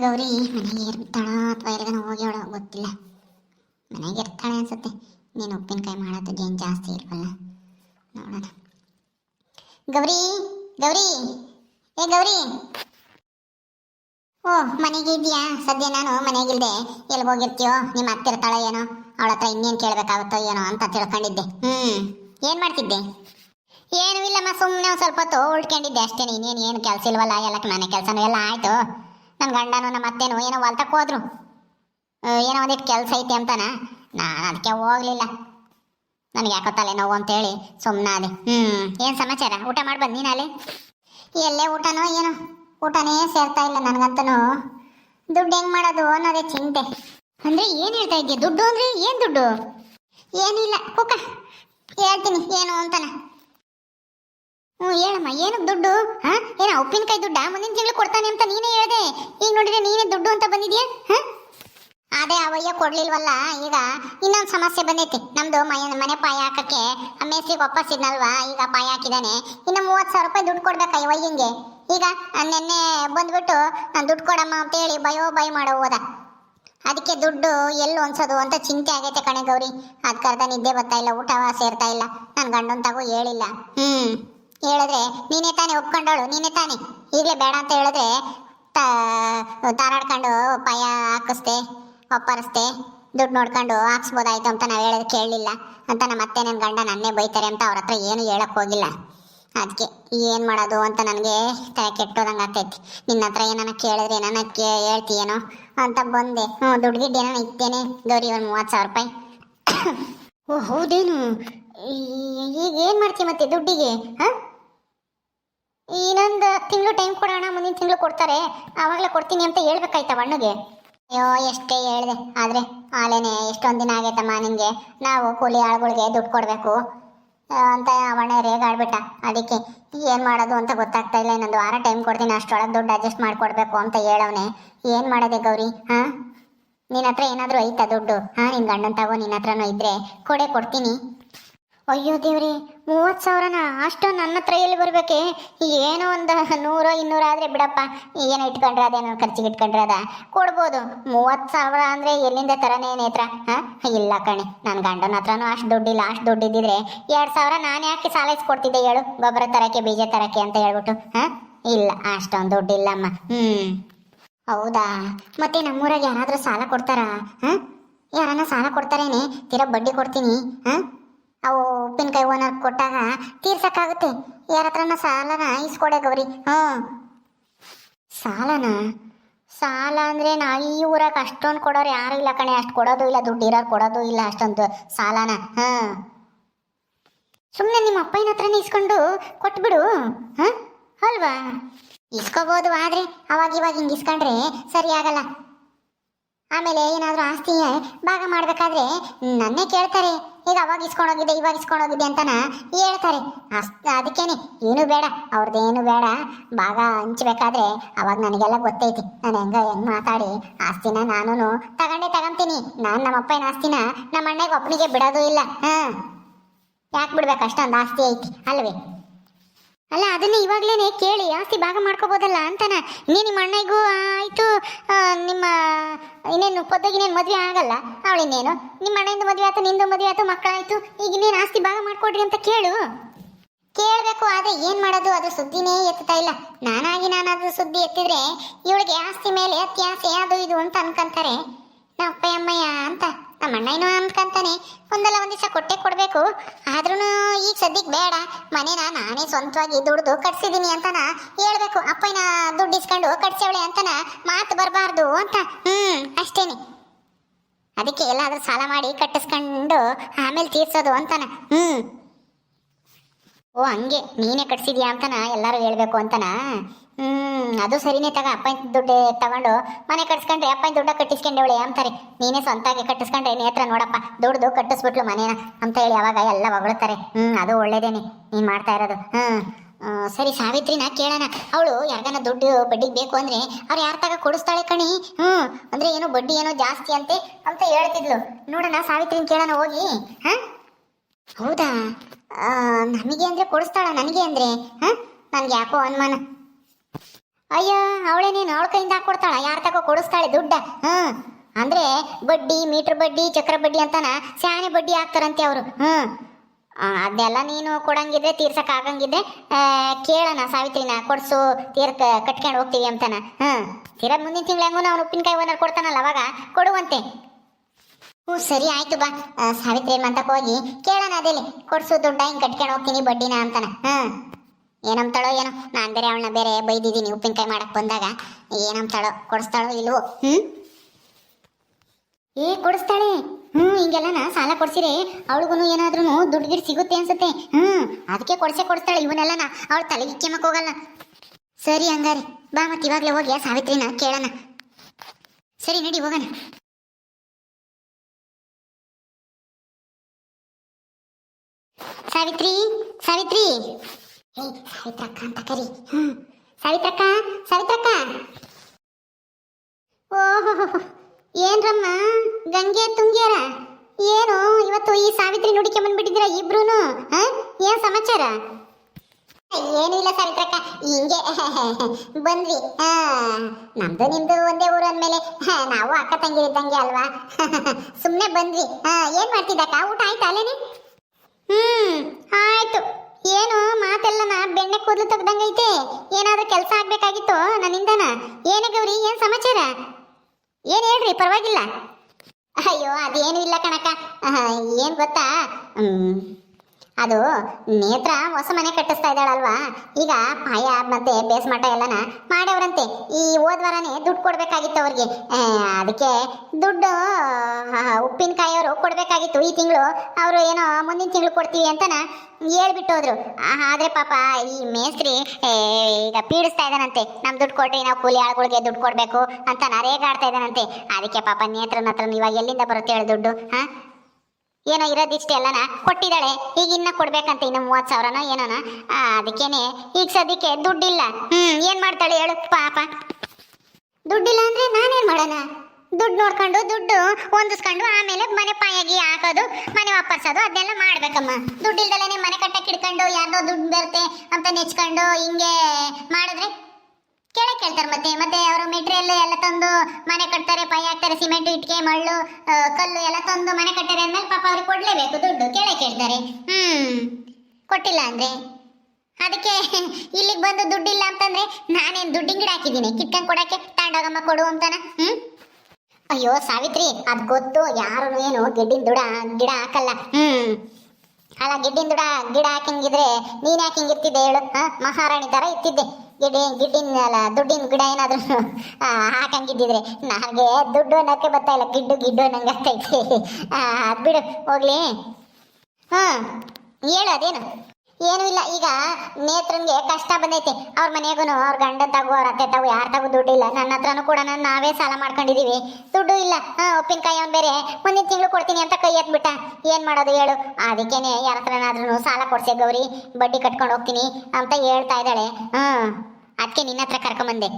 ಗೌರಿ, ಮನೆಗೆ ಇರ್ತಾಳ ಅಥವಾ ಎಲ್ಲಿಗಾನ ಹೋಗ್ಯಾಳೋ ಗೊತ್ತಿಲ್ಲ. ಮನೆಗೆ ಇರ್ತಾಳೆ ಅನ್ಸುತ್ತೆ. ನೀನು ಉಪ್ಪಿನಕಾಯಿ ಮಾಡೋದು ಏನು ಜಾಸ್ತಿ ಇಲ್ವಲ್ಲ? ನೋಡೋಣ. ಗೌರಿ ಗೌರಿ, ಏ ಗೌರಿ. ಓ, ಮನೆಗೆ ಇದೆಯಾ ಸದ್ಯ ನಾನು ಮನೆಗಿಲ್ದೆ ಎಲ್ಲಿ ಹೋಗಿರ್ತೀಯೋ? ನಿಮ್ಮ ಅತ್ತೆ ಇರ್ತಾಳೆ ಏನೋ? ಅವಳ ಹತ್ರ ಇನ್ನೇನು ಕೇಳಬೇಕಾಗುತ್ತೋ ಏನೋ ಅಂತ ತಿಳ್ಕೊಂಡಿದ್ದೆ. ಹ್ಮ್, ಏನು ಮಾಡ್ತಿದ್ದೆ? ಏನೂ ಇಲ್ಲಮ್ಮ ಸುಮ್ಮನೆ ಒಂದು ಸ್ವಲ್ಪ ಹೊತ್ತು ಉಳ್ಕೊಂಡಿದ್ದೆ ಅಷ್ಟೇ ಇನ್ನೇನು, ಏನು ಕೆಲಸ ಇಲ್ವಲ್ಲ? ಎಲ್ಲ ಮನೆ ಕೆಲಸನೂ ಎಲ್ಲ ಆಯಿತು. ನನ್ನ ಗಂಡನೂ ನಮ್ಮ ಅತ್ತೆನೂ ಏನೋ ಹೊಲ್ತಕ್ಕೆ ಹೋದ್ರು. ಏನೋ ಒಂದಿಟ್ಟು ಕೆಲಸ ಐತೆ ಅಂತಾನ? ನಾನು ಅದಕ್ಕೆ ಹೋಗ್ಲಿಲ್ಲ. ನನಗೆ ಯಾಕೋ ತಲೆನೋವು ಅಂತೇಳಿ ಸುಮ್ಮನಾದೆ ಹ್ಞೂ ಏನು ಸಮಾಚಾರ? ಊಟ ಮಾಡಿ ನೀನು ಅಲ್ಲಿ? ಎಲ್ಲೇ ಊಟನೋ ಏನೋ? ಊಟನೇ ಸೇರ್ತಾ ಇಲ್ಲ ನನಗಂತೂ ದುಡ್ಡು ಹೆಂಗೆ ಮಾಡೋದು ಅನ್ನೋದೇ ಚಿಂತೆ. ಅಂದರೆ ಏನು ಹೇಳ್ತಾ ಇದ್ದೀಯ ದುಡ್ಡು ಅಂದರೆ ಏನು ದುಡ್ಡು? ಏನಿಲ್ಲ ಕುಕ್ಕ ಹೇಳ್ತೀನಿ, ಏನು ಅಂತಾನ? ಹ್ಞೂ, ಹೇಳಮ್ಮ ಏನಕ್ಕೆ ದುಡ್ಡು? ಹಾ? ಏನ ಉಪ್ಪಿನಕಾಯಿ ದುಡ್ಡ? ಮುಂದಿನ ತಿಂಗಳು ಕೊಡ್ತಾನೆ ಅಂತ ನೀನೇ ಹೇಳ್ದೆ. ಈಗ ನೋಡಿದ್ರೆ ನೀನೇ ದುಡ್ಡು ಅಂತ ಬಂದಿದ್ಯಾ? ಅದೇ ಅವಯ್ಯ ಕೊಡ್ಲಿಲ್ವಲ್ಲ? ಈಗ ಇನ್ನೊಂದು ಸಮಸ್ಯೆ ಬಂದೈತಿ. ನಮ್ದು ಮನೆ ಮನೆ ಪಾಯ ಹಾಕಕ್ಕೆ ಮೇಸ್ರಿಗೆ ಒಪ್ಪಿಸಿದ್ನಲ್ವಾ ಈಗ ಪಾಯ ಹಾಕಿದಾನೆ. ಇನ್ನು ಮೂವತ್ತು ಸಾವಿರ ರೂಪಾಯಿ ದುಡ್ಡು ಕೊಡ್ಬೇಕಾ ಅಯ್ಯಂಗೆ ಈಗ ನೆನ್ನೆ ಬಂದ್ಬಿಟ್ಟು, ನಾನು ದುಡ್ಡು ಕೊಡಮ್ಮ ಅಂತ ಹೇಳಿ ಬಯೋ ಬೈ ಮಾಡೋ ಹೋದ. ಅದಕ್ಕೆ ದುಡ್ಡು ಎಲ್ಲಿ ಹೊಂದ್ಸೋದು ಅಂತ ಚಿಂತೆ ಆಗೈತೆ ಕಣೆ ಗೌರಿ. ಅದ್ಕರ್ದ ನಿದ್ದೆ ಬರ್ತಾ ಇಲ್ಲ, ಊಟ ಸೇರ್ತಾ ಇಲ್ಲ. ನನ್ನ ಗಂಡಂತಾಗೂ ತಗೋ ಹೇಳಿಲ್ಲ. ಹ್ಮ್. ಹೇಳಿದ್ರೆ, ನೀನೇ ತಾನೇ ಒಪ್ಕೊಂಡವಳು, ನೀನೇ ತಾನೇ. ಈಗಲೇ ಬೇಡ ಅಂತ ಹೇಳಿದ್ರೆ ತಾರಾಡ್ಕೊಂಡು ಪಾಯ ಹಾಕಿಸ್ದೆ, ಒಪ್ಪರಿಸ್ದೆ, ದುಡ್ಡು ನೋಡ್ಕೊಂಡು ಹಾಕ್ಸ್ಬೋದಾಯ್ತು ಅಂತ ನಾವು ಹೇಳೋದು ಕೇಳಲಿಲ್ಲ ಅಂತ ನಮ್ಮ ಅತ್ತೆ ನನ್ನ ಗಂಡ ನನ್ನೇ ಬೈತಾರೆ ಅಂತ ಅವ್ರ ಹತ್ರ ಏನು ಹೇಳಕ್ ಹೋಗಿಲ್ಲ. ಅದಕ್ಕೆ ಏನು ಮಾಡೋದು ಅಂತ ನನಗೆ ತಲೆ ಕೆಟ್ಟೋದಂಗೆ ಆಗ್ತೈತಿ. ನಿನ್ನ ಹತ್ರ ಏನಾನ ಕೇಳಿದ್ರೆ ಏನಾನ ಕೇ, ಹೇಳ್ತೀಯೇನೋ ಅಂತ ಬಂದೆ. ಹ್ಞೂ ದುಡ್ಡು ಗಿಡ್ಡು ಏನಾನ ಇತ್ತೇನೆ. ಗೌರಿ ಒಂದು ಮೂವತ್ತು ಸಾವಿರ ರೂಪಾಯಿ. ಓ, ಹೌದೇನು? ಈಗ ಏನು ಮಾಡ್ತೀವಿ ಮತ್ತೆ ದುಡ್ಡಿಗೆ, ಹಾಂ? ಇನ್ನೊಂದು ತಿಂಗಳು ಟೈಮ್ ಕೊಡೋಣ ಮುಂದಿನ ತಿಂಗಳು ಕೊಡ್ತಾರೆ. ಆವಾಗಲೇ ಕೊಡ್ತೀನಿ ಅಂತ ಹೇಳ್ಬೇಕಾಯ್ತವ ಅಣ್ಣಗೆ ಅಯ್ಯೋ, ಎಷ್ಟೇ ಹೇಳಿದೆ. ಆದರೆ ಆಲೇನೆ, ಎಷ್ಟೊಂದು ದಿನ ಆಗೈತಮ್ಮ ನಿನಗೆ ನಾವು ಕೂಲಿ ಆಳುಗಳಿಗೆ ದುಡ್ಡು ಕೊಡಬೇಕು. ಅಂತ ಅವಣ್ಣ ರೇಗಾಡ್ಬಿಟ್ಟ ಅದಕ್ಕೆ ಏನು ಮಾಡೋದು ಅಂತ ಗೊತ್ತಾಗ್ತಾ ಇಲ್ಲ. ಇನ್ನೊಂದು ವಾರ ಟೈಮ್ ಕೊಡ್ತೀನಿ. ಅಷ್ಟೊಳಗೆ ದುಡ್ಡು ಅಡ್ಜಸ್ಟ್ ಮಾಡಿಕೊಡ್ಬೇಕು ಅಂತ ಹೇಳವನೆ. ಏನು ಮಾಡೋದೆ ಗೌರಿ, ಹಾಂ? ನಿನ್ನ ಹತ್ರ ಏನಾದರೂ ಐತಾ ದುಡ್ಡು? ಹಾಂ ನಿನ್ನ ಗಂಡನ ತಗೋ ನಿನ್ನ ಹತ್ರನೂ ಇದ್ದರೆ ಕೊಡೇ ಕೊಡ್ತೀನಿ. ಅಯ್ಯೋ ದೇವ್ರಿ, ಮೂವತ್ತು ಸಾವಿರನ? ಅಷ್ಟು ನನ್ನ ಹತ್ರ ಎಲ್ಲಿ ಬರ್ಬೇಕೆ? ಏನೋ ಒಂದು ನೂರೋ, ಇನ್ನೂರು ಆದರೆ ಬಿಡಪ್ಪ. ಏನು ಇಟ್ಕೊಂಡ್ರೆ ಅದೇನೋ ಖರ್ಚಿಗೆ ಇಟ್ಕೊಂಡ್ರೆ ಅದ? ಕೊಡ್ಬೋದು. ಮೂವತ್ತು ಸಾವಿರ ಅಂದರೆ ಎಲ್ಲಿಂದ ತರನೇ ನೇತ್ರ? ಹಾಂ? ಇಲ್ಲ ಕಣೆ ನನ್ನ ಗಂಡನ ಹತ್ರನೂ ಅಷ್ಟು ದುಡ್ಡಿಲ್ಲ, ಅಷ್ಟು ದುಡ್ಡಿದ್ದಿದ್ರೆ ಎರಡು ಸಾವಿರ ನಾನು ಯಾಕೆ ಸಾಲ ಇಸ್ಕೊಡ್ತಿದ್ದೆ ಹೇಳು? ಗೊಬ್ಬರ ತರಕ್ಕೆ, ಬೀಜ ತರಕ್ಕೆ ಅಂತ ಹೇಳ್ಬಿಟ್ಟು, ಹಾಂ? ಇಲ್ಲ, ಅಷ್ಟೊಂದು ದುಡ್ಡಿಲ್ಲಮ್ಮ. ಹ್ಞೂ ಹೌದಾ? ಮತ್ತೆ ನಮ್ಮೂರಾಗ ಯಾರಾದರೂ ಸಾಲ ಕೊಡ್ತಾರಾ? ಹಾಂ? ಯಾರನ್ನ ಸಾಲ ಕೊಡ್ತಾರೇನೆ? ತೀರಾ ಬಡ್ಡಿ ಕೊಡ್ತೀನಿ, ಹಾಂ? ಅವು ಉಪ್ಪಿನಕಾಯಿ ಓನರ್ ಕೊಟ್ಟಾಗ ತೀರ್ಸಕ್ಕಾಗುತ್ತೆ. ಯಾರ ಹತ್ರನ ಸಾಲನ ಇಸ್ಕೊಡೆ ಗೌರಿ. ಹ್ಞೂ ಸಾಲನ? ಸಾಲ ಅಂದರೆ ನಾ ಈ ಊರಾಗ ಅಷ್ಟೊಂದು ಕೊಡೋರು ಯಾರು ಇಲ್ಲ ಕಣೆ. ಅಷ್ಟು ಕೊಡೋದು ಇಲ್ಲ, ದುಡ್ಡು ಇರೋರು ಕೊಡೋದು ಇಲ್ಲ, ಅಷ್ಟೊಂದು ಸಾಲನ. ಹಾಂ. ಸುಮ್ಮನೆ ನಿಮ್ಮ ಅಪ್ಪನ ಹತ್ರನೇ ಇಸ್ಕೊಂಡು ಕೊಟ್ಬಿಡು. ಹಾಂ? ಅಲ್ವಾ? ಇಸ್ಕೋಬೋದು ಆದರೆ ಅವಾಗ ಇವಾಗ ಹಿಂಗೆ ಇಸ್ಕೊಂಡ್ರೆ ಸರಿ ಆಗಲ್ಲ. ಆಮೇಲೆ ಏನಾದರೂ ಆಸ್ತಿ ಭಾಗ ಮಾಡಬೇಕಾದ್ರೆ ನನ್ನೇ ಕೇಳ್ತಾರೆ. ಈಗ ಅವಾಗ ಇಸ್ಕೊಂಡೋಗಿದ್ದೆ ಇವಾಗ ಇಸ್ಕೊಂಡೋಗಿದ್ದೆ ಅಂತನ ಹೇಳ್ತಾರೆ. ಅಷ್ಟು ಅದಕ್ಕೇನೆ, ಏನು ಬೇಡ ಅವ್ರದ್ದೇನು ಬೇಡ. ಭಾಗ ಹಂಚ್ಬೇಕಾದ್ರೆ ಅವಾಗ ನನಗೆಲ್ಲ ಗೊತ್ತೈತಿ. ನಾನು ಹೆಂಗ ಹೆಂಗ್ ಮಾತಾಡಿ ಆಸ್ತಿನ ನಾನು ತಗೊಂಡೇ ತಗೊಂತೀನಿ. ನಾನು ನಮ್ಮ ಅಪ್ಪನ ಆಸ್ತಿನ ನಮ್ಮ ಅಣ್ಣಗೆ ಒಪ್ಪನಿಗೆ ಬಿಡೋದು ಇಲ್ಲ. ಹಾಂ. ಯಾಕೆ ಬಿಡ್ಬೇಕು? ಅಷ್ಟೊಂದು ಆಸ್ತಿ ಐತಿ, ಅಲ್ವೇ? ಅಲ್ಲ, ಅದನ್ನ ಇವಾಗ್ಲೇನೆ ಕೇಳಿ, ಆಸ್ತಿ ಭಾಗ ಮಾಡ್ಕೋಬೋದಲ್ಲ ಅಂತಾನ. ಇನ್ನೇ ನಿಮ್ಮ ಅಣ್ಣಗೂ ಆಯ್ತು ನಿಮ್ಮ, ಇನ್ನೇನು ಪೊದ್ದಗಿನೇನು ಮದುವೆ ಆಗಲ್ಲ. ಅವಳಿನ್ನೇನು ನಿಮ್ಮ ಅಣ್ಣಂದು ಮದುವೆ ಆಯ್ತು, ನಿಂದು ಮದುವೆ ಆಯ್ತು, ಮಕ್ಕಳಾಯ್ತು, ಈಗ ಇನ್ನೇನು ಆಸ್ತಿ ಭಾಗ ಮಾಡ್ಕೊಡ್ರಿ ಅಂತ ಕೇಳು. ಕೇಳಬೇಕು, ಆದ್ರೆ ಏನು ಮಾಡೋದು? ಅದು ಸುದ್ದಿನೇ ಎತ್ತುತ್ತಾ ಇಲ್ಲ. ನಾನಾಗಿ ನಾನಾದ್ರೂ ಸುದ್ದಿ ಎತ್ತಿದ್ರೆ ಇವಳಿಗೆ ಆಸ್ತಿ ಮೇಲೆ ಅತ್ಯಾಸೆ ಅದು ಇದು ಅಂತ ಅನ್ಕಂತಾರೆ. ನಾ ಅಪ್ಪ ಅಮ್ಮಯ್ಯ ಅಂತ. ನಮ್ಮ ಅಣ್ಣ ಏನೋ ಅನ್ಕಂತಾನೆ ಒಂದಲ್ಲ ಒಂದ್ ಕೊಟ್ಟೆ ಕೊಡ್ಬೇಕು. ಆದ್ರೂ ಈಗ ಸದ್ಯಕ್ಕೆ ಬೇಡ. ಮನೇನ ನಾನೇ ಸ್ವಂತವಾಗಿ ದುಡ್ದು ಕಟ್ಸಿದ್ದೀನಿ ಅಂತನ ಹೇಳ್ಬೇಕು. ಅಪ್ಪನ ದುಡ್ಡು ಇಸ್ಕೊಂಡು ಕಟ್ಸವಳೆ ಅಂತನ ಮಾತು ಬರಬಾರ್ದು ಅಂತ. ಹ್ಞೂ ಅಷ್ಟೇನೆ. ಅದಕ್ಕೆ ಎಲ್ಲಾದರೂ ಸಾಲ ಮಾಡಿ ಕಟ್ಟಿಸ್ಕೊಂಡು ಆಮೇಲೆ ತೀರ್ಸೋದು ಅಂತಾನ. ಹ್ಞೂ ಓ, ಹಂಗೆ. ನೀನೇ ಕಟ್ಸಿದ್ಯಾ ಅಂತನ ಎಲ್ಲರೂ ಹೇಳ್ಬೇಕು ಅಂತನ. ಹ್ಮ್, ಅದು ಸರಿನೇ ತಗ. ಅಪ್ಪನ ದುಡ್ಡು ತಗೊಂಡು ಮನೆ ಕಟ್ಸ್ಕೊಂಡ್ರೆ, ಅಪ್ಪನ ದುಡ್ಡ ಕಟ್ಟಿಸ್ಕೊಂಡವಳೆ ಅಂತಾರೆ. ನೀನೇ ಸ್ವಂತಾಗಿ ಕಟ್ಟಿಸ್ಕೊಂಡ್ರೆ ನೇತ್ರ ನೋಡಪ್ಪ, ದುಡ್ದು ಕಟ್ಟಿಸ್ಬಿಟ್ಲು ಮನೇನ ಅಂತ ಹೇಳಿ ಅವಾಗ ಎಲ್ಲ ಹೊಗಳುತ್ತಾರೆ ಹ್ಮ್, ಅದು ಒಳ್ಳೇದೇನೆ, ನೀನ್ ಮಾಡ್ತಾ ಇರೋದು. ಹ್ಮ್ ಸರಿ ಸಾವಿತ್ರಿನ ಕೇಳೋಣ. ಅವಳು ಯಾರಿಗಾನ ದುಡ್ಡು ಬಡ್ಡಿಗೆ ಬೇಕು ಅಂದ್ರೆ ಅವ್ರು ಯಾರ ತಗ ಕೊಡಿಸ್ತಾಳೆ ಕಣಿ? ಹ್ಞೂ ಅಂದ್ರೆ ಏನೋ ಬಡ್ಡಿ ಏನೋ ಜಾಸ್ತಿ ಅಂತೆ ಅಂತ ಹೇಳ್ತಿದ್ಲು. ನೋಡೋಣ, ಸಾವಿತ್ರಿನ ಕೇಳೋಣ ಹೋಗಿ. ಹಾಂ? ಹೌದಾ? ನಮಗೆ ಅಂದ್ರೆ ಕೊಡಿಸ್ತಾಳ, ನನಗೆ ಅಂದ್ರೆ? ಹಾಂ? ನನಗೆ ಯಾಕೋ ಅನುಮಾನ. ಅಯ್ಯೋ ಅವಳೇನೇನು ಅವಳ ಕೈಯಿಂದ ಹಾಕೊಡ್ತಾಳ ಯಾರ ತಗೋ ಕೊಡಿಸ್ತಾಳೆ ದುಡ್ಡ? ಹ್ಮ್. ಅಂದರೆ ಬಡ್ಡಿ, ಮೀಟರ್ ಬಡ್ಡಿ, ಚಕ್ರ ಬಡ್ಡಿ ಅಂತಾನೆ ಸ್ಯಾನೆ ಬಡ್ಡಿ ಹಾಕ್ತಾರಂತೆ ಅವರು. ಹ್ಮ್. ಅದೆಲ್ಲ ನೀನು ಕೊಡಂಗಿದ್ರೆ, ತೀರ್ಸಕ್ ಆಗಂಗಿದ್ರೆ ಕೇಳೋಣ, ಸಾವಿತ್ರಿನ, ಕೊಡ್ಸು, ತೀರ್ಕ, ಕಟ್ಕೊಂಡು ಹೋಗ್ತೀವಿ ಅಂತಾನ. ಹ್ಮ್. ತೀರ ಮುಂದಿನ ತಿಂಗಳು ಹೆಂಗು ಅವ್ನು ಉಪ್ಪಿನಕಾಯಿ ಓನರ್ ಕೊಡ್ತಾನಲ್ಲ, ಅವಾಗ ಕೊಡುವಂತೆ. ಹ್ಞೂ, ಸರಿ ಆಯ್ತು ಬಾ. ಸಾವಿತ್ರಿ ಮಂತಕ್ಕೆ ಹೋಗಿ, ಕೇಳೋಣ ಅದೇಲಿ ಕೊಡ್ಸು ದುಡ್ಡ, ಹಿಂಗೆ ಕಟ್ಕೊಂಡು ಹೋಗ್ತೀನಿ ಬಡ್ಡಿನ ಅಂತಾನೆ. ಹಾಂ ಏನಂತಾಳೋ ಏನೋ? ನಾನು ಬೇರೆ ಅವಳನ್ನ ಬೇರೆ ಬೈದಿದ್ದೀನಿ, ಉಪ್ಪಿನಕಾಯಿ ಮಾಡಕ್ ಬಂದಾಗ. ಏನಂತಾಳೋ? ಕೊಡಿಸ್ತಾಳೋ ಇಲ್ವೋ? ಹ್ಞೂ ಏ, ಕೊಡಿಸ್ತಾಳೆ. ಹ್ಞೂ ಹಿಂಗೆಲ್ಲನ ಸಾಲ ಕೊಡ್ಸಿರಿ ಅವಳಿಗೂ ಏನಾದ್ರೂ ದುಡ್ಡು ಗಿಡ್ ಸಿಗುತ್ತೆ ಅನ್ಸುತ್ತೆ. ಹ್ಞೂ ಅದಕ್ಕೆ ಕೊಡ್ಸೆ ಕೊಡಿಸ್ತಾಳೆ ಇವನ್ನೆಲ್ಲನ. ಅವಳು ತಲೆಗೆ ಕೆಮ್ಮಕ್ ಹೋಗಲ್ಲ. ಸರಿ ಹಂಗಾರೆ, ಬಾ ಮತ್ತೆ ಇವಾಗಲೇ ಹೋಗಿ ಸಾವಿತ್ರಿನ ಕೇಳೋಣ. ಸರಿ, ನಡಿ, ಹೋಗೋಣ. ಸಾವಿತ್ರಿ ಸಾವಿತ್ರಿ. ಏ ಸಾವಿತ್ರಕ್ಕ ಅಂತ ಕರಿ. ಹ್ಮ್. ಸಾವಿತ್ರಕ್ಕ ಸಾವಿತ್ರಕ್ಕ. ಓಹೋ, ಏನ್ರಮ್ಮ? ಗಂಗೆ ತುಂಗ್ಯಾರ? ಏನು, ಇವತ್ತು ಈ ಸಾವಿತ್ರಿ ನುಡಿಕೆ ಬಂದ್ಬಿಟ್ಟಿದ್ದೀರಾ ಇಬ್ರುನು? ಹ? ಏನ್ ಸಮಾಚಾರ? ಏನೂ ಇಲ್ಲ ಸಾವಿತ್ರಕ್ಕ, ಹಿಂಗೆ ಬಂದ್ವಿ. ನಮ್ದು ನಿಮ್ದು ಒಂದೇ ಊರು ಅಂದ್ಮೇಲೆ ನಾವು ಅಕ್ಕ ತಂಗಿರಿದ್ದಂಗೆ ಅಲ್ವಾ? ಸುಮ್ಮನೆ ಬಂದ್ವಿ. ಏನ್ ಮಾಡ್ತಿದ್ದಕ್ಕ? ಊಟ ಆಯ್ತಾ ಅಲ್ಲೇನೆ? ಹ್ಮ್, ಆಯ್ತು. ಏನು ನಾ ಬೆಣ್ಣೆ ಕೂದಲು ತೆಗ್ದಂಗೈತೆ ಏನಾದ್ರೂ ಕೆಲಸ ಆಗ್ಬೇಕಾಗಿತ್ತು ನನ್ನಿಂದನ? ಏನೇ ಗೌರಿ ಏನ್ ಸಮಾಚಾರ? ಏನ್ ಹೇಳ್ರಿ ಪರವಾಗಿಲ್ಲ. ಅಯ್ಯೋ ಅದೇನು ಇಲ್ಲ ಕಣಕ್ಕ. ಏನ್ ಗೊತ್ತಾ? ಹ್ಮ್, ಅದು ನೇತ್ರ ಹೊಸ ಮನೆ ಕಟ್ಟಿಸ್ತಾ ಇದ್ದಾಳಲ್ವಾ? ಈಗ ಪಾಯ ಮತ್ತೆ ಬೇಸ್ಮಠ ಎಲ್ಲನ ಮಾಡವ್ರಂತೆ ಈ ಹೋದ್ವಾರನೇ ದುಡ್ಡು ಕೊಡ್ಬೇಕಾಗಿತ್ತು ಅವ್ರಿಗೆ. ಅದಕ್ಕೆ ದುಡ್ಡು ಉಪ್ಪಿನಕಾಯಿಯವರು ಕೊಡ್ಬೇಕಾಗಿತ್ತು. ಈ ತಿಂಗಳು ಅವರು ಏನೋ ಮುಂದಿನ ತಿಂಗಳು ಕೊಡ್ತೀವಿ ಅಂತನ ಹೇಳ್ಬಿಟ್ಟು ಹೋದ್ರು. ಆದ್ರೆ ಪಾಪ ಈ ಮೇಸ್ತ್ರಿ ಈಗ ಪೀಡಿಸ್ತಾ ಇದ್ದಾನಂತೆ. ನಮ್ ದುಡ್ಡು ಕೊಟ್ರಿ ನಾವು ಕೂಲಿ ಆಳುಗಳಿಗೆ ದುಡ್ಡು ಕೊಡ್ಬೇಕು ಅಂತ ನರೇಗಾಡ್ತಾ ಇದ್ದಾನಂತೆ. ಅದಕ್ಕೆ ಪಾಪ ನೇತ್ರನ ಹತ್ರ ಇವಾಗ ಎಲ್ಲಿಂದ ಬರುತ್ತೆ ಹೇಳಿ ದುಡ್ಡು, ಹಾ? ಏನೋ ಇರೋದಿಷ್ಟೇ ಅಲ್ಲನ? ಕೊಟ್ಟಿದ್ದಾಳೆ. ಈಗ ಇನ್ನ ಕೊಡ್ಬೇಕಂತ ಇನ್ನು ಮೂವತ್ತು ಸಾವಿರನ ಏನೋನ? ಅದಕ್ಕೇನೆ. ಈಗ ಸದ್ಯಕ್ಕೆ ದುಡ್ಡಿಲ್ಲ. ಹ್ಮ್, ಏನ್ ಮಾಡ್ತಾಳೆ ಹೇಳು. ಪಾಪ. ದುಡ್ಡಿಲ್ಲ ಅಂದ್ರೆ ನಾನೇನ್ ಮಾಡೋಣ? ದುಡ್ಡು ನೋಡ್ಕೊಂಡು, ದುಡ್ಡು ಹೊಂದಿಸ್ಕೊಂಡು ಆಮೇಲೆ ಮನೆ ಪಾಯಾಗಿ ಹಾಕೋದು, ಮನೆ ವಾಪರ್ಸೋದು ಅದನ್ನೆಲ್ಲ ಮಾಡ್ಬೇಕಮ್ಮ. ದುಡ್ಡಿಲ್ದಲೇನೆ ಮನೆ ಕಟ್ಟಕ್ಕೆ ಹಿಡ್ಕೊಂಡು ಯಾರ್ದೋ ದುಡ್ಡು ಬರುತ್ತೆ ಅಂತ ನೆಚ್ಕೊಂಡು ಹಿಂಗೆ ಮಾಡಿದ್ರೆ ಕೇಳೇ ಕೇಳ್ತಾರೆ ಮತ್ತೆ ಮತ್ತೆ ಅವರು ಮೆಟೀರಿಯಲ್ ಎಲ್ಲ ತಂದು ಮನೆ ಕಟ್ತಾರೆ, ಪೈ ಹಾಕ್ತಾರೆ, ಸಿಮೆಂಟ್ ಇಟ್ಕೆ, ಮಳ್ಳು ಕಲ್ಲು ಎಲ್ಲ ತಂದು ಮನೆ ಕಟ್ತಾರೆ ಅಂದ್ಮೇಲೆ ಪಾಪ ಅವ್ರಿಗೆ ಕೊಡ್ಲೇಬೇಕು ದುಡ್ಡು. ಕೇಳೇ ಕೇಳ್ತಾರೆ ಹ್ಮ್, ಕೊಟ್ಟಿಲ್ಲ ಅಂದ್ರೆ? ಅದಕ್ಕೆ ಇಲ್ಲಿಗೆ ಬಂದು ದುಡ್ಡಿಲ್ಲ ಅಂತಂದ್ರೆ ನಾನೇನು ದುಡ್ಡಿನ ಗಿಡ ಹಾಕಿದ್ದೀನಿ? ಕಿತ್ಕೊಂಡ್ ಕೊಡಕ್ಕೆ ತಾಂಡೋಗಮ್ಮ ಕೊಡು ಅಂತಾನ? ಹ್ಮ್? ಅಯ್ಯೋ ಸಾವಿತ್ರಿ, ಅದ್ ಗೊತ್ತು. ಯಾರು ಏನು ಗಿಡ್ಡಿನ ದುಡ, ಗಿಡ ಹಾಕಲ್ಲ. ಹ್ಮ್. ಅಲ್ಲ, ಗಿಡ್ಡಿನ ದುಡ, ಗಿಡ ಹಾಕಿಂಗಿದ್ರೆ ನೀನ್ ಯಾಕೆ ಹಿಂಗಿರ್ತಿದ್ದೆ ಹೇಳು? ಮಹಾರಾಣಿ ತರ ಇತ್ತಿದ್ದೆ ಗಿಡಿ ಗಿಡ್ಡಿನ ಅಲ್ಲ, ದುಡ್ಡಿನ ಗಿಡ ಏನಾದ್ರು ಹಾಕಂಗಿದ್ದಿದ್ರೆ ನನಗೆ ದುಡ್ಡು ಅನ್ನೋಕ್ಕೆ ಬರ್ತಾ ಇಲ್ಲ. ಗಿಡ್ಡು ಗಿಡ್ಡು ನಂಗೆ ಆಗ್ತೈತಿ. ಬಿಡು, ಹೋಗ್ಲಿ. ಹಾ ಹೇಳು ಅದೇನು? ಏನು ಇಲ್ಲ. ಈಗ ನೇತ್ರನ್ಗೆ ಕಷ್ಟ ಬಂದೈತೆ. ಅವ್ರ ಮನೆಗೂ ಅವ್ರ ಗಂಡ ತಗೋ, ಅವ್ರ ಅತ್ತೆ ತಗೋ, ಯಾರ ತಗೋ ದುಡ್ಡು ಇಲ್ಲ ನನ್ನ ಹತ್ರನೂ ಕೂಡ ನಾನು ನಾವೇ ಸಾಲ ಮಾಡ್ಕೊಂಡಿದೀವಿ. ದುಡ್ಡು ಇಲ್ಲ. ಹಾಂ, ಉಪ್ಪಿನಕಾಯಿ ಅವ್ನು ಬೇರೆ. ಮುಂದಿನ ತಿಂಗಳು ಕೊಡ್ತೀನಿ ಅಂತ ಕೈ ಎತ್ಬಿಟ್ಟ. ಏನ್ ಮಾಡೋದು ಹೇಳು. ಅದಕ್ಕೇನೆ ಯಾರ ಹತ್ರನಾದ್ರೂ ಸಾಲ ಕೊಡ್ಸೆ ಗೌರಿ. ಬಡ್ಡಿ ಕಟ್ಕೊಂಡು ಹೋಗ್ತೀನಿ ಅಂತ ಹೇಳ್ತಾ ಇದ್ದಾಳೆ. ಹ್ಮ್ ಅದಕ್ಕೆ ನಿನ್ನ ಹತ್ರ ಕರ್ಕೊಂಬಂದೆ.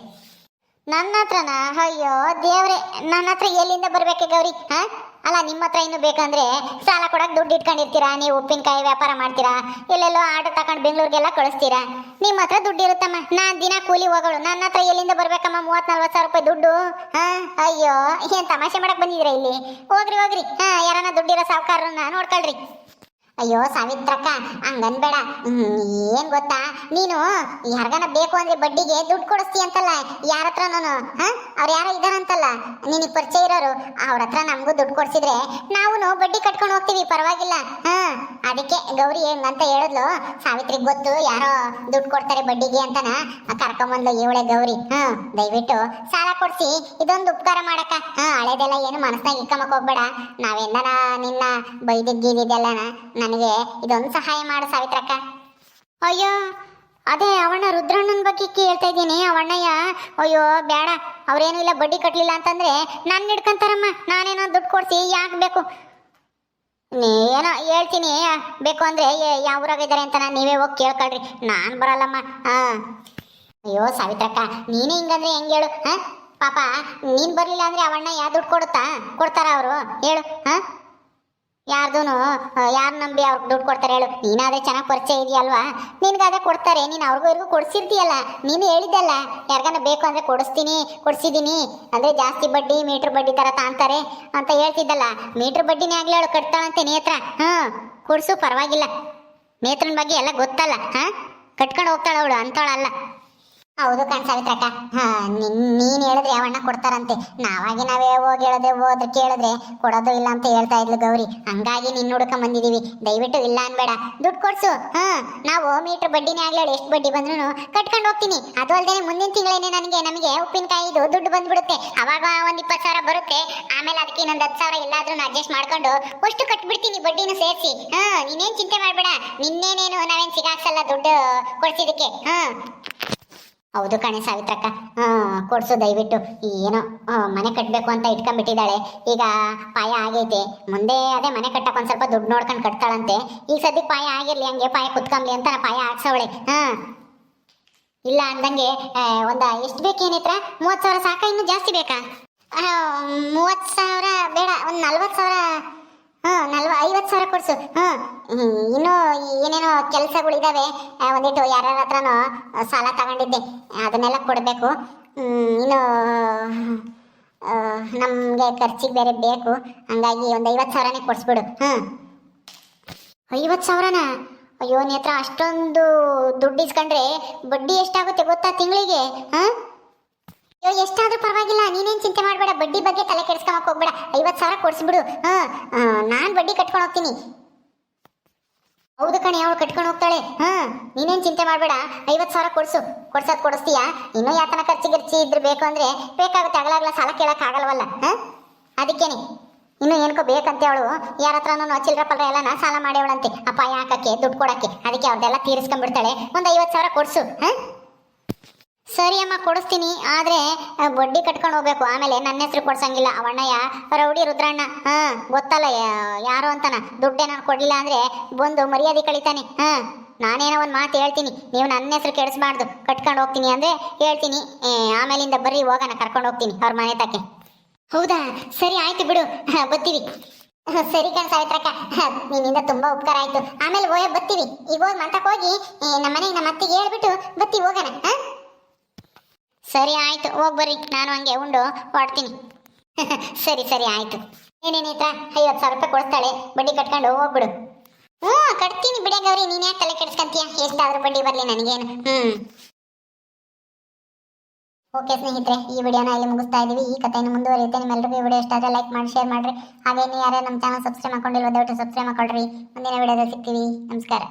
ನನ್ನ ಹತ್ರನಾ? ಅಯ್ಯೋ ದೇವ್ರೆ. ನನ್ನ ಹತ್ರ ಎಲ್ಲಿಂದ ಬರ್ಬೇಕೆ ಗೌರಿ? ಹಾ? ಅಲ್ಲ, ನಿಮ್ಮ ಹತ್ರ ಇನ್ನು ಬೇಕಂದ್ರೆ ಸಾಲ ಕೊಡಕ್ ದುಡ್ಡು ಇಟ್ಕೊಂಡಿರ್ತೀರಾ? ನೀವು ಉಪ್ಪಿನಕಾಯಿ ವ್ಯಾಪಾರ ಮಾಡ್ತೀರಾ? ಎಲ್ಲೆಲ್ಲೋ ಆಟೋ ತಗೊಂಡು ಬೆಂಗಳೂರಿಗೆಲ್ಲ ಕಳಿಸ್ತೀರಾ? ನಿಮ್ಮ ಹತ್ರ ದುಡ್ಡು ಇರುತ್ತಮ್ಮ. ನಾನ್ ದಿನ ಕೂಲಿ ಹೋಗೋಳು. ನನ್ನ ಹತ್ರ ಎಲ್ಲಿಂದ ಬರ್ಬೇಕಮ್ಮ? ಮೂವತ್ ನಲ್ವತ್ತು ಸಾವಿರ ರೂಪಾಯಿ ದುಡ್ಡು? ಹಾ? ಅಯ್ಯೋ, ಏನ್ ತಮಾಷೆ ಮಾಡಕ್ ಬಂದಿದ್ದೀರಾ ಇಲ್ಲಿ? ಹೋಗ್ರಿ ಹೋಗ್ರಿ. ಹಾ ಯಾರನ್ನ ದುಡ್ಡಿರೋ ಸಾವುಕಾರನ್ನ ನೋಡ್ಕೊಳ್ರಿ. ಅಯ್ಯೋ ಸಾವಿತ್ರಕ್ಕ ಹಂಗನ್ಬೇಡ. ಹ್ಮ್, ಏನ್ ಗೊತ್ತಾ? ನೀನು ಯಾರ್ಗಾನ ಬೇಕು ಅಂದ್ರೆ ಬಡ್ಡಿಗೆ ದುಡ್ಡು ಕೊಡಿಸ್ತೀಯ ಅಂತಲ್ಲ ಯಾರ ಹತ್ರ ನಾನು? ಅವ್ರ ಯಾರೋ ಇದಾರಂತಲ್ಲ ನಿನಗೆ ಪರಿಚಯ ಇರೋರು ಅವ್ರ ಹತ್ರ ನಮಗೂ ದುಡ್ಡು ಕೊಡ್ಸಿದ್ರೆ ನಾವು ಬಡ್ಡಿ ಕಟ್ಕೊಂಡು ಹೋಗ್ತೀವಿ ಪರವಾಗಿಲ್ಲ. ಹಾ? ಅದಕ್ಕೆ ಗೌರಿ ಅಂತ ಹೇಳಿದ್ಲು ಸಾವಿತ್ರಿಗೆ ಗೊತ್ತು ಯಾರೋ ದುಡ್ಡು ಕೊಡ್ತಾರೆ ಬಡ್ಡಿಗೆ ಅಂತನ? ಕರ್ಕೊಂಬಂದ್ಲು ಇವಳೆ ಗೌರಿ. ಹಾ ದಯವಿಟ್ಟು ಸಾಲ ಕೊಡ್ಸಿ ಇದೊಂದು ಉಪಕಾರ ಮಾಡಕ್ಕ. ಹಾ ಹಳೇದೆಲ್ಲ ಏನು ಮನಸ್ಸಾಗಿ ಇಕ್ಕಮಕ್ ಹೋಗ್ಬೇಡ. ನಾವೆಂದನ ನಿನ್ನ ಬೈದಿದ್ದಿದ್ದೆಲ್ಲನ ನನಗೆ ಇದೊಂದು ಸಹಾಯ ಮಾಡು ಸಾವಿತ್ರಕ್ಕ. ಅಯ್ಯೋ, ಅದೇ ಅವಣ್ಣ ರುದ್ರಣ್ಣನ ಬಗ್ಗೆ ಕೇಳ್ತಾ ಇದ್ದೀನಿ. ಅವಣ್ಣಯ್ಯ, ಅಯ್ಯೋ ಬೇಡ ಅವ್ರೇನು ಇಲ್ಲ, ಬಡ್ಡಿ ಕಟ್ಟಲಿಲ್ಲ ಅಂತಂದ್ರೆ ನನ್ನ ಹಿಡ್ಕಂತಾರಮ್ಮ. ನಾನೇನೋ ದುಡ್ಡು ಕೊಡ್ಸಿ ಯಾಕೆ ಬೇಕು? ನೀ ಏನೋ ಹೇಳ್ತೀನಿ ಬೇಕು ಅಂದ್ರೆ ಯಾವ ಊರಾಗಿದ್ದಾರೆ ಅಂತ ನಾನು ನೀವೇ ಹೋಗಿ ಕೇಳ್ಕೊಳ್ರಿ. ನಾನು ಬರಲ್ಲಮ್ಮ ಹಾಂ ಅಯ್ಯೋ, ಸಾವಿತ್ರಕ್ಕ, ನೀನೇ ಹಿಂಗಂದ್ರೆ ಹೆಂಗೆ ಹೇಳು, ಹಾಂ? ಪಾಪ, ನೀನು ಬರಲಿಲ್ಲ ಅಂದ್ರೆ ಅವಣ್ಣ ಯಾ ದುಡ್ಡು ಕೊಡುತ್ತಾ? ಕೊಡ್ತಾರ ಅವರು? ಹೇಳು, ಹಾ? ಯಾರ್ದೂ ಯಾರು ನಂಬಿ ಅವ್ರಿಗೆ ದುಡ್ಡು ಕೊಡ್ತಾರೆ ಹೇಳು. ನೀನಾದ್ರೆ ಚೆನ್ನಾಗಿ ಪರಿಚಯ ಇದೆಯಲ್ವಾ? ನಿನಗಾದ್ರೆ ಕೊಡ್ತಾರೆ, ನೀನು ಅವ್ರಿಗೂ ಇವ್ರಿಗೂ ಕೊಡ್ಸಿರ್ತೀಯಲ್ಲ. ನೀನು ಹೇಳಿದ್ದಲ್ಲ, ಯಾರಿಗಾನ ಬೇಕು ಅಂದರೆ ಕೊಡಿಸ್ತೀನಿ ಕೊಡ್ಸಿದ್ದೀನಿ ಅಂದರೆ ಜಾಸ್ತಿ ಬಡ್ಡಿ, ಮೀಟ್ರ್ ಬಡ್ಡಿ ಥರ ತಾಂತಾರೆ ಅಂತ ಹೇಳ್ತಿದ್ದಲ್ಲ. ಮೀಟ್ರ್ ಬಡ್ಡಿನೇ ಆಗಲಿ ಅವಳು ಕಟ್ತಾಳಂತೆ ನೇತ್ರ ಹಾಂ ಕೊಡ್ಸು, ಪರವಾಗಿಲ್ಲ. ನೇತ್ರನ ಬಗ್ಗೆ ಎಲ್ಲ ಗೊತ್ತಲ್ಲ, ಹಾಂ? ಕಟ್ಕೊಂಡು ಹೋಗ್ತಾಳೆ ಅವಳು ಅಂತವಳಲ್ಲ ಹೌದು ಕಣ್ ಸಾವಿತ್ರಕ್ಕ. ಹಾ, ನಿನ್, ನೀನ್ ಹೇಳಿದ್ರೆ ಯಾವಣ್ಣ ಕೊಡ್ತಾರಂತೆ? ನಾವಾಗಿ ನಾವೇ ಹೋಗಿ ಹೇಳದೆ, ಹೋದ್ರೆ ಕೇಳಿದ್ರೆ ಕೊಡೋದು ಇಲ್ಲ ಅಂತ ಹೇಳ್ತಾ ಇದ್ಲು ಗೌರಿ. ಹಂಗಾಗಿ ನಿನ್ನ ಹುಡುಕ ಬಂದಿದೀವಿ. ದಯವಿಟ್ಟು ಇಲ್ಲ ಅನ್ಬೇಡ. ದುಡ್ಡು ಕೊಡ್ಸು. ಹಾ, ನಾವು ಮೀಟರ್ ಬಡ್ಡಿನೇ ಆಗ್ಲಿ ಎಷ್ಟು ಬಡ್ಡಿ ಬಂದ್ರು ಕಟ್ಕೊಂಡು ಹೋಗ್ತೀನಿ. ಅದು ಅಲ್ಲದೆ ಮುಂದಿನ ತಿಂಗಳೇನೆ ನನಗೆ, ನಮಗೆ ಉಪ್ಪಿನಕಾಯಿದು ದುಡ್ಡು ಬಂದ್ಬಿಡುತ್ತೆ. ಅವಾಗ ಒಂದ್ ಇಪ್ಪತ್ತು ಸಾವಿರ ಬರುತ್ತೆ. ಆಮೇಲೆ ಅದಕ್ಕೆ ಇನ್ನೊಂದು ಹತ್ತು ಸಾವಿರ ಎಲ್ಲಾದ್ರೂ ಅಡ್ಜಸ್ಟ್ ಮಾಡ್ಕೊಂಡು ಅಷ್ಟು ಕಟ್ಬಿಡ್ತೀನಿ ಬಡ್ಡಿನ ಸೇರಿಸಿ. ಹಾ, ನೀನೇನ್ ಚಿಂತೆ ಮಾಡ್ಬೇಡ. ನಿನ್ನೇನೇನು ನಾವೇನ್ ಸಿಗಾಕ್ಸಲ್ಲ ದುಡ್ಡು ಕೊಡ್ಸಿದಕ್ಕೆ ಹಾ. ಹೌದು ಕಣೆ ಸಾವಿತ್ರಕ್ಕ. ಕೊಡ್ಸು ದಯವಿಟ್ಟು. ಏನೋ ಮನೆ ಕಟ್ಟಬೇಕು ಅಂತ ಇಟ್ಕೊಂಡ್ಬಿಟ್ಟಿದ್ದಾಳೆ. ಈಗ ಪಾಯ ಆಗೈತೆ. ಮುಂದೆ ಅದೇ ಮನೆ ಕಟ್ಟಕ್ಕೆ ಒಂದು ಸ್ವಲ್ಪ ದುಡ್ಡು ನೋಡ್ಕೊಂಡು ಕಟ್ತಾಳಂತೆ. ಈಗ ಸದ್ಯಕ್ಕೆ ಪಾಯ ಆಗಿರಲಿ, ಹಂಗೆ ಪಾಯ ಕುತ್ಕೊಂಬ್ಲಿ ಅಂತ ಪಾಯ ಹಾಕ್ಸವಳೆ. ಹಾಂ ಇಲ್ಲ ಅಂದಂಗೆ ಒಂದು ಎಷ್ಟು ಬೇಕೇನಿತ್ರ ಮೂವತ್ತು ಸಾವಿರ ಸಾಕ, ಇನ್ನೂ ಜಾಸ್ತಿ ಬೇಕಾ? ಮೂವತ್ತು ಸಾವಿರ ಬೇಡ, ಒಂದು ನಲ್ವತ್ತು ಸಾವಿರ ಹಾಂ, ನಲ್ವ, ಐವತ್ತು ಸಾವಿರ ಕೊಡ್ಸು. ಹಾಂ ಇನ್ನೂ ಏನೇನೋ ಕೆಲಸಗಳಿದ್ದಾವೆ ಒಂದಿಟ್ಟು ಯಾರ್ಯಾರ ಹತ್ರನೋ ಸಾಲ ತಗೊಂಡಿದ್ದೆ, ಅದನ್ನೆಲ್ಲ ಕೊಡಬೇಕು. ಇನ್ನು ನಮಗೆ ಖರ್ಚಿಗೆ ಬೇರೆ ಬೇಕು. ಹಂಗಾಗಿ ಒಂದು ಐವತ್ತು ಸಾವಿರನೇ ಕೊಡಿಸ್ಬಿಡು. ಹಾಂ. ಐವತ್ತು ಸಾವಿರನಾ? ಅಯ್ಯೋ, ನೇತ್ರ, ಅಷ್ಟೊಂದು ದುಡ್ಡು ಇಸ್ಕೊಂಡ್ರೆ ಬಡ್ಡಿ ಎಷ್ಟಾಗುತ್ತೆ ಗೊತ್ತಾ ತಿಂಗಳಿಗೆ? ಹಾಂ? ಅಯ್ಯೋ, ಎಷ್ಟಾದ್ರೂ ಪರವಾಗಿಲ್ಲ. ನೀನೇನ್ ಚಿಂತೆ ಮಾಡಬೇಡ. ಬಡ್ಡಿ ಬಗ್ಗೆ ತಲೆ ಕೆಡಿಸ್ಕೊಂಬಕ್ ಹೋಗ್ಬೇಡ. ಐವತ್ತು ಸಾವಿರ ಕೊಡ್ಸ್ಬಿಡು. ಹಾ ನಾನು ಬಡ್ಡಿ ಕಟ್ಕೊಂಡು ಹೋಗ್ತೀನಿ. ಹೌದು ಕಣೆ, ಅವಳು ಕಟ್ಕೊಂಡು ಹೋಗ್ತಾಳೆ. ಹಾ, ನೀನೇನ್ ಚಿಂತೆ ಮಾಡಬೇಡ. ಐವತ್ತು ಸಾವಿರ ಕೊಡ್ಸು. ಕೊಡ್ಸೋದ್ ಕೊಡಿಸ್ತೀಯಾ? ಇನ್ನೂ ಯಾತನ ಖರ್ಚು ಗಿರ್ಚಿ ಇದ್ರೆ ಬೇಕು ಅಂದ್ರೆ ಬೇಕಾಗುತ್ತೆ. ಅಗಲಾಗ್ಲ ಸಾಲ ಕೇಳಕ್ ಆಗಲ್ವಲ್ಲ. ಹಾ? ಅದಕ್ಕೇನೆ. ಇನ್ನು ಏನ್ಕೋ ಬೇಕಂತೆ ಅವಳು. ಯಾರ ಹತ್ರನೂ ಚಿಲ್ಲರ ಪಲ್ರ ಎಲ್ಲ ಸಾಲ ಮಾಡ್ಯವಳಂತೆ. ಅಪಾಯ ಹಾಕಕ್ಕೆ, ದುಡ್ಡು ಕೊಡಕ್ಕೆ. ಅದಕ್ಕೆ ಅವ್ರದ್ದೆಲ್ಲ ತೀರಿಸ್ಕೊಂಡ್ಬಿಡ್ತಾಳೆ. ಒಂದು ಐವತ್ತು ಸಾವಿರ ಕೊಡ್ಸು. ಹಾ? ಸರಿ ಅಮ್ಮ, ಕೊಡಿಸ್ತೀನಿ. ಆದ್ರೆ ಬಡ್ಡಿ ಕಟ್ಕೊಂಡು ಹೋಗ್ಬೇಕು. ಆಮೇಲೆ ನನ್ನ ಹೆಸರು ಕೊಡ್ಸಂಗಿಲ್ಲ. ಅವಣ್ಣಯ್ಯ, ರೌಡಿ ರುದ್ರಣ್ಣ, ಹಾ, ಗೊತ್ತಲ್ಲ ಯಾರು ಅಂತನ? ದುಡ್ಡೇ ನಾನು ಕೊಡಲಿಲ್ಲ ಅಂದ್ರೆ ಬಂದು ಮರ್ಯಾದೆ ಕಳಿತಾನೆ. ಹಾ, ನಾನೇನೋ ಒಂದು ಮಾತು ಹೇಳ್ತೀನಿ. ನೀವು ನನ್ನ ಹೆಸರು ಕೆಡಿಸ್ಬಾರ್ದು. ಕಟ್ಕೊಂಡು ಹೋಗ್ತೀನಿ ಅಂದ್ರೆ ಹೇಳ್ತೀನಿ. ಆಮೇಲಿಂದ ಬರ್ರಿ, ಹೋಗೋಣ, ಕರ್ಕೊಂಡು ಹೋಗ್ತೀನಿ ಅವ್ರ ಮನೆ ತಕ್ಕೆ. ಹೌದಾ? ಸರಿ, ಆಯ್ತು ಬಿಡು. ಬತ್ತೀವಿ. ಸರಿ ಕಣ್ ಸಾವಿತ್ರಕ್ಕ. ನಿನ್ನಿಂದ ತುಂಬಾ ಉಪಕಾರ ಆಯ್ತು. ಆಮೇಲೆ ಹೋಗಿ ಬತ್ತೀವಿ. ಈಗ ಹೋಗಿ ಮಂಟಕ್ಕೆ ಹೋಗಿ ನಮ್ಮ ಮನೆಗೆ ನಮ್ಮ ಅತ್ತಿಗೆ ಹೇಳ್ಬಿಟ್ಟು ಬತ್ತೀವಿ, ಹೋಗೋಣ. ಸರಿ ಆಯ್ತು, ಹೋಗಿ ಬರ್ರಿ. ನಾನು ಹಂಗೆ ಉಂಡು, ಹೊಡ್ತೀನಿ. ಸರಿ ಸರಿ ಆಯ್ತು. ಏನೇನೈತ್ರ ಐವತ್ತು ಸಾವಿರ ರೂಪಾಯಿ ಕೊಡ್ತಾಳೆ ಬಡ್ಡಿ ಕಟ್ಕೊಂಡು ಹೋಗ್ಬಿಡು. ಹ್ಞೂ, ಕಟ್ತೀನಿ ಬಿಡ ಗೌರಿ, ನೀನ್ ಯಾಕೆ ತಲೆ ಕೆಡಿಸ್ಕೊಂತೀಯ? ಎಷ್ಟಾದ್ರೂ ಬಡ್ಡಿ ಬರಲಿ ನನಗೇನು. ಹ್ಮ್. ಓಕೆ ಸ್ನೇಹಿತರೆ, ಈ ವಿಡಿಯೋನ ಇಲ್ಲಿ ಮುಗಿಸ್ತಾ ಇದೀವಿ. ಈ ಕಥೆಯನ್ನು ಮುಂದುವರಿಯುತ್ತೆ. ನಿಮ್ಮೆಲ್ಲರಿಗೂ ಈ ವಿಡಿಯೋ ಇಷ್ಟ ಆದರೆ ಲೈಕ್ ಮಾಡಿ, ಶೇರ್ ಮಾಡ್ರಿ. ಹಾಗೆ ನೀವು ಯಾರೇ ನಮ್ಮ ಚಾನಲ್ ಸಬ್ಸ್ಕ್ರೈಬ್ ಮಾಡ್ಕೊಂಡಿರೋ ದಯವಿಟ್ಟು ಸಬ್ಸ್ಕ್ರೈಬ್ ಮಾಡ್ಕೊಳ್ರಿ. ಮುಂದಿನ ವಿಡಿಯೋದಲ್ಲಿ ಸಿಗ್ತೀವಿ. ನಮಸ್ಕಾರ.